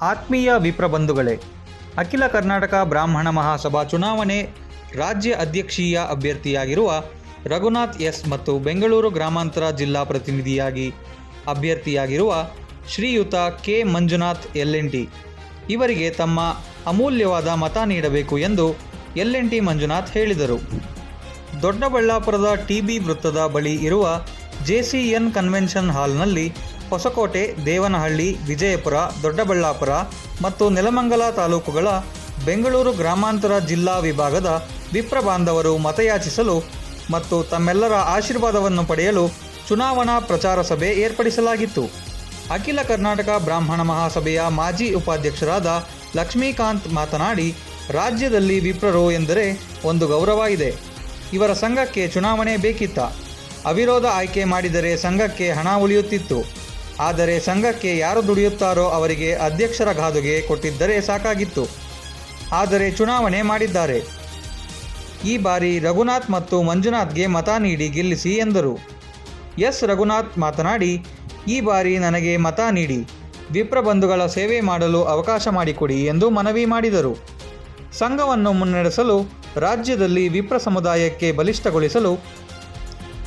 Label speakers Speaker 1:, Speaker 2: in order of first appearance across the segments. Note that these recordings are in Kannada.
Speaker 1: ಆತ್ಮೀಯ ವಿಪ್ರಬಂಧುಗಳೇ ಅಖಿಲ ಕರ್ನಾಟಕ ಬ್ರಾಹ್ಮಣ ಮಹಾಸಭಾ ಚುನಾವಣೆ ರಾಜ್ಯ ಅಧ್ಯಕ್ಷೀಯ ಅಭ್ಯರ್ಥಿಯಾಗಿರುವ ರಘುನಾಥ್ ಎಸ್ ಮತ್ತು ಬೆಂಗಳೂರು ಗ್ರಾಮಾಂತರ ಜಿಲ್ಲಾ ಪ್ರತಿನಿಧಿಯಾಗಿ ಅಭ್ಯರ್ಥಿಯಾಗಿರುವ ಶ್ರೀಯುತ ಕೆ ಮಂಜುನಾಥ್ ಟಿ. ಇವರಿಗೆ ತಮ್ಮ ಅಮೂಲ್ಯವಾದ ಮತ ನೀಡಬೇಕು ಎಂದು ಟಿ ಮಂಜುನಾಥ್ ಹೇಳಿದರು. ದೊಡ್ಡಬಳ್ಳಾಪುರದ ಟಿ ಬಿ ವೃತ್ತದ ಬಳಿ ಇರುವ ಜೆಸಿಎನ್ ಕನ್ವೆನ್ಷನ್ ಹಾಲ್ನಲ್ಲಿ ಹೊಸಕೋಟೆ, ದೇವನಹಳ್ಳಿ, ವಿಜಯಪುರ, ದೊಡ್ಡಬಳ್ಳಾಪುರ ಮತ್ತು ನೆಲಮಂಗಲ ತಾಲೂಕುಗಳ ಬೆಂಗಳೂರು ಗ್ರಾಮಾಂತರ ಜಿಲ್ಲಾ ವಿಭಾಗದ ವಿಪ್ರ ಬಾಂಧವರು ಮತಯಾಚಿಸಲು ಮತ್ತು ತಮ್ಮೆಲ್ಲರ ಆಶೀರ್ವಾದವನ್ನು ಪಡೆಯಲು ಚುನಾವಣಾ ಪ್ರಚಾರ ಸಭೆ ಏರ್ಪಡಿಸಲಾಗಿತ್ತು. ಅಖಿಲ ಕರ್ನಾಟಕ ಬ್ರಾಹ್ಮಣ ಮಹಾಸಭೆಯ ಮಾಜಿ ಉಪಾಧ್ಯಕ್ಷರಾದ ಲಕ್ಷ್ಮೀಕಾಂತ್ ಮಾತನಾಡಿ, ರಾಜ್ಯದಲ್ಲಿ ವಿಪ್ರರು ಎಂದರೆ ಒಂದು ಗೌರವ ಇದೆ. ಇವರ ಸಂಘಕ್ಕೆ ಚುನಾವಣೆ ಬೇಕಿತ್ತ. ಅವಿರೋಧ ಆಯ್ಕೆ ಮಾಡಿದರೆ ಸಂಘಕ್ಕೆ ಹಣ ಉಳಿಯುತ್ತಿತ್ತು. ಆದರೆ ಸಂಘಕ್ಕೆ ಯಾರು ದುಡಿಯುತ್ತಾರೋ ಅವರಿಗೆ ಅಧ್ಯಕ್ಷರ ಗಾದುಗೆ ಕೊಟ್ಟಿದ್ದರೆ ಸಾಕಾಗಿತ್ತು. ಆದರೆ ಚುನಾವಣೆ ಮಾಡಿದ್ದಾರೆ. ಈ ಬಾರಿ ರಘುನಾಥ್ ಮತ್ತು ಮಂಜುನಾಥ್ಗೆ ಮತ ನೀಡಿ ಗೆಲ್ಲಿಸಿ ಎಂದರು. ಎಸ್. ರಘುನಾಥ್ ಮಾತನಾಡಿ, ಈ ಬಾರಿ ನನಗೆ ಮತ ನೀಡಿ, ವಿಪ್ರ ಬಂಧುಗಳ ಸೇವೆ ಮಾಡಲು ಅವಕಾಶ ಮಾಡಿಕೊಡಿ ಎಂದು ಮನವಿ ಮಾಡಿದರು. ಸಂಘವನ್ನು ಮುನ್ನಡೆಸಲು ರಾಜ್ಯದಲ್ಲಿ ವಿಪ್ರ ಸಮುದಾಯಕ್ಕೆ ಬಲಿಷ್ಠಗೊಳಿಸಲು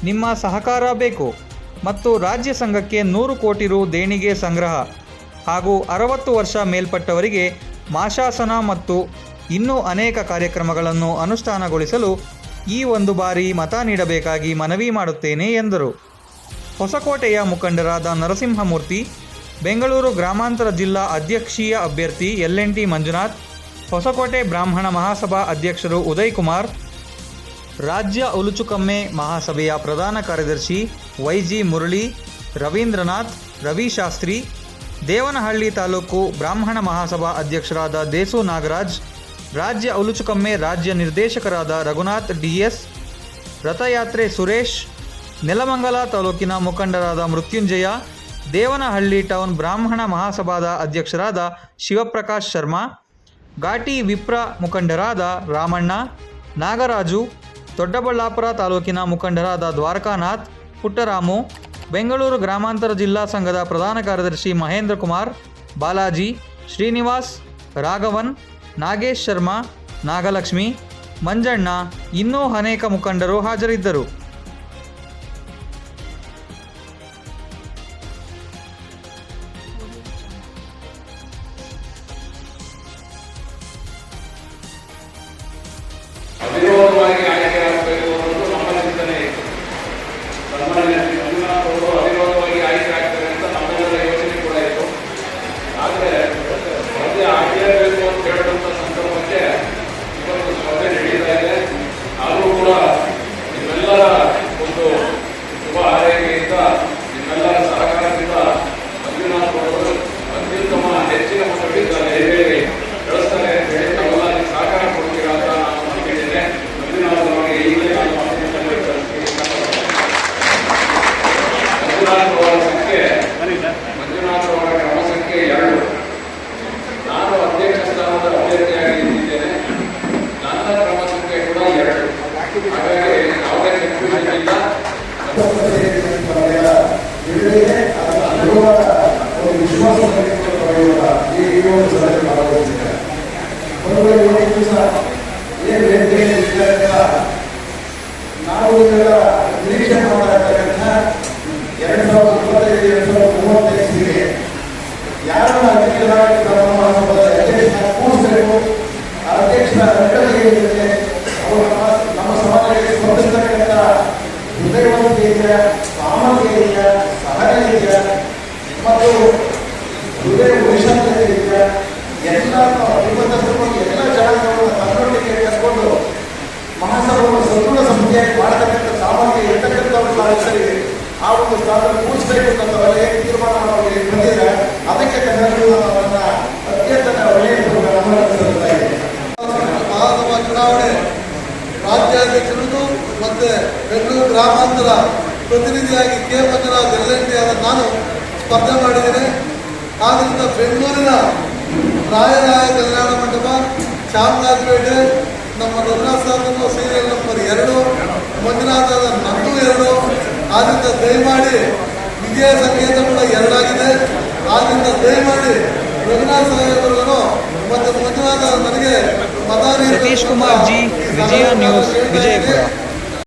Speaker 1: ನಿಮ್ಮ ಸಹಕಾರ ಬೇಕು. ಮತ್ತು ರಾಜ್ಯ ಸಂಘಕ್ಕೆ ನೂರು ಕೋಟಿ ರು ದೇಣಿಗೆ ಸಂಗ್ರಹ ಹಾಗೂ ಅರವತ್ತು ವರ್ಷ ಮೇಲ್ಪಟ್ಟವರಿಗೆ ಮಾಶಾಸನ ಮತ್ತು ಇನ್ನೂ ಅನೇಕ ಕಾರ್ಯಕ್ರಮಗಳನ್ನು ಅನುಷ್ಠಾನಗೊಳಿಸಲು ಈ ಒಂದು ಬಾರಿ ಮತ ನೀಡಬೇಕಾಗಿ ಮನವಿ ಮಾಡುತ್ತೇನೆ ಎಂದರು. ಹೊಸಕೋಟೆಯ ಮುಖಂಡರಾದ ನರಸಿಂಹಮೂರ್ತಿ, ಬೆಂಗಳೂರು ಗ್ರಾಮಾಂತರ ಜಿಲ್ಲಾ ಅಧ್ಯಕ್ಷೀಯ ಅಭ್ಯರ್ಥಿ ಟಿ ಮಂಜುನಾಥ್, ಹೊಸಕೋಟೆ ಬ್ರಾಹ್ಮಣ ಮಹಾಸಭಾ ಅಧ್ಯಕ್ಷರು ಉದಯ್ ಕುಮಾರ್ ರಾಜ್ಯ ಉಲುಚುಕಮ್ಮೆ ಮಹಾಸಭೆಯ ಪ್ರಧಾನ ಕಾರ್ಯದರ್ಶಿ ವೈಜಿ ಮುರಳಿ, ರವೀಂದ್ರನಾಥ್ ರವಿಶಾಸ್ತ್ರಿ ದೇವನಹಳ್ಳಿ ತಾಲೂಕು ಬ್ರಾಹ್ಮಣ ಮಹಾಸಭಾ ಅಧ್ಯಕ್ಷರಾದ ದೇಸು ನಾಗರಾಜ್, ರಾಜ್ಯ ಉಲುಚುಕಮ್ಮೆ ರಾಜ್ಯ ನಿರ್ದೇಶಕರಾದ ರಘುನಾಥ್ ಡಿಎಸ್, ರಥಯಾತ್ರೆ ಸುರೇಶ್, ನೆಲಮಂಗಲ ತಾಲೂಕಿನ ಮುಖಂಡರಾದ ಮೃತ್ಯುಂಜಯ, ದೇವನಹಳ್ಳಿ ಟೌನ್ ಬ್ರಾಹ್ಮಣ ಮಹಾಸಭಾದ ಅಧ್ಯಕ್ಷರಾದ ಶಿವಪ್ರಕಾಶ್ ಶರ್ಮಾ, ಘಾಟಿ ವಿಪ್ರ ಮುಖಂಡರಾದ ರಾಮಣ್ಣ, ನಾಗರಾಜು ದೊಡ್ಡಬಳ್ಳಾಪುರ ತಾಲೂಕಿನ ಮುಖಂಡರಾದ ದ್ವಾರಕಾನಾಥ್, ಪುಟ್ಟರಾಮು, ಬೆಂಗಳೂರು ಗ್ರಾಮಾಂತರ ಜಿಲ್ಲಾ ಸಂಘದ ಪ್ರಧಾನ ಕಾರ್ಯದರ್ಶಿ ಮಹೇಂದ್ರ ಕುಮಾರ್, ಬಾಲಾಜಿ, ಶ್ರೀನಿವಾಸ್, ರಾಘವನ್, ನಾಗೇಶ್ ಶರ್ಮಾ, ನಾಗಲಕ್ಷ್ಮಿ, ಮಂಜಣ್ಣ ಇನ್ನೂ ಅನೇಕ ಮುಖಂಡರು ಹಾಜರಿದ್ದರು.
Speaker 2: ಮಂಜುನಾಥ್ ಅವರ ಸಂಖ್ಯೆ ಮಂಜುನಾಥ್ ಅವರ ಕ್ರಮ ಸಂಖ್ಯೆ ಎರಡು. ನಾನು ಅಧ್ಯಕ್ಷ ಸ್ಥಾನದ ಅಭ್ಯರ್ಥಿಯಾಗಿ ನಿಂತಿದ್ದೇನೆ. ನನ್ನ ಕ್ರಮ ಸಂಖ್ಯೆ ಕೂಡ ಎರಡು. ಹಾಗಾಗಿ ಯಾವುದೇ ಕನ್ಫ್ಯೂಷನ್ ಇಲ್ಲ.
Speaker 3: ನಾವು ಇದೆಲ್ಲ ನಿರೀಕ್ಷೆ ಮಾಡತಕ್ಕಂಥ ಎರಡು ಸಾವಿರದ ಇಪ್ಪತ್ತೈದು ಎರಡು ಸಾವಿರದ ಮೂವತ್ತೈದಕ್ಕೆ ಯಾರನ್ನ ಅಧ್ಯಕ್ಷರಾಗಿ ನಮ್ಮ ಮಹಾಸಭಾದ ಅಧ್ಯಕ್ಷ ಕೂಡಿಸಬೇಕು ಆ ಅಧ್ಯಕ್ಷರ ನಡವಳಿಕೆ ಏನಿದೆ ಅವರು ನಮ್ಮ ನಮ್ಮ ಸಮಾಜಕ್ಕೆ ಸ್ಪಂದಿಸ್ತಕ್ಕಂಥ ಹೃದಯವಂತಿಕೆಯ ಸಾಮರ್ಥ್ಯ ಸಹನೆಯ ಮತ್ತು ಹೃದಯ ವೈಶಾಲ್ಯತೆಯ ಎಲ್ಲ ಅಭಿಮತಗಳು ಎಲ್ಲ ಜನಾಂಗವನ್ನು ತನ್ನೊಟ್ಟಿಗೆ ಕರ್ಕೊಂಡು ಮಹಾಸಭೆಯನ್ನು ಸಂಪೂರ್ಣ ಸಂಸ್ಥೆಯಾಗಿ ಮಾಡತಕ್ಕಂಥ ಸಾಮರ್ಥ್ಯ ಇರ್ತಕ್ಕಂಥವ್ರನ್ನ ಹೆಸರಿಗೆ ಆ ಒಂದು ಸ್ಥಾನ ಕೂಡಿಸಬೇಕು ಅಂತ ತೀರ್ಮಾನ ಮಾಡಿ ಬಂದಿದೆ. ಅದಕ್ಕೆ ಕನ್ನಡ ಅವರನ್ನ ಅತ್ಯಂತ ಒಳ್ಳೆಯ
Speaker 4: ಮಹಾಸಭಾ ಚುನಾವಣೆ ರಾಜ್ಯಾಧ್ಯಕ್ಷರದು ಮತ್ತೆ ಬೆಂಗಳೂರು ಗ್ರಾಮಾಂತರ ಪ್ರತಿನಿಧಿಯಾಗಿ ಕೆ. ಮಂಜುನಾಥ್ ಎಲ್ಲೆಂಟಿ ಆದ ನಾನು ಸ್ಪರ್ಧೆ ಮಾಡಿದ್ದೇನೆ. ಆದ್ದರಿಂದ ಬೆಂಗಳೂರಿನ ರಾಯರಾಯ ಕಲ್ಯಾಣ ಮಂಟಪ ಚಾಮರಾಜಪೇಟೆ ನಮ್ಮ ರಘುನಾಥ ಸಾಧನ ಸೀರಿಯಲ್ ನಂಬರ್ ಎರಡು ಮಂಜುನಾಥದ ನಂದು ಎರಡು ಆದ್ದರಿಂದ ದಯಮಾಡಿ ವಿಜಯ ಸಂಕೇತ ಕೂಡ ಎರಡಾಗಿದೆ ಆದ್ದರಿಂದ ದಯಮಾಡಿ ರಘುನಾಥ್ ಮತ್ತು ಮಂಜುನಾಥ ನನಗೆ
Speaker 1: ಸತೀಶ್ ಕುಮಾರ್ ಜಿ, ವಿಜಯ ನ್ಯೂಸ್, ವಿಜಯಪುರ.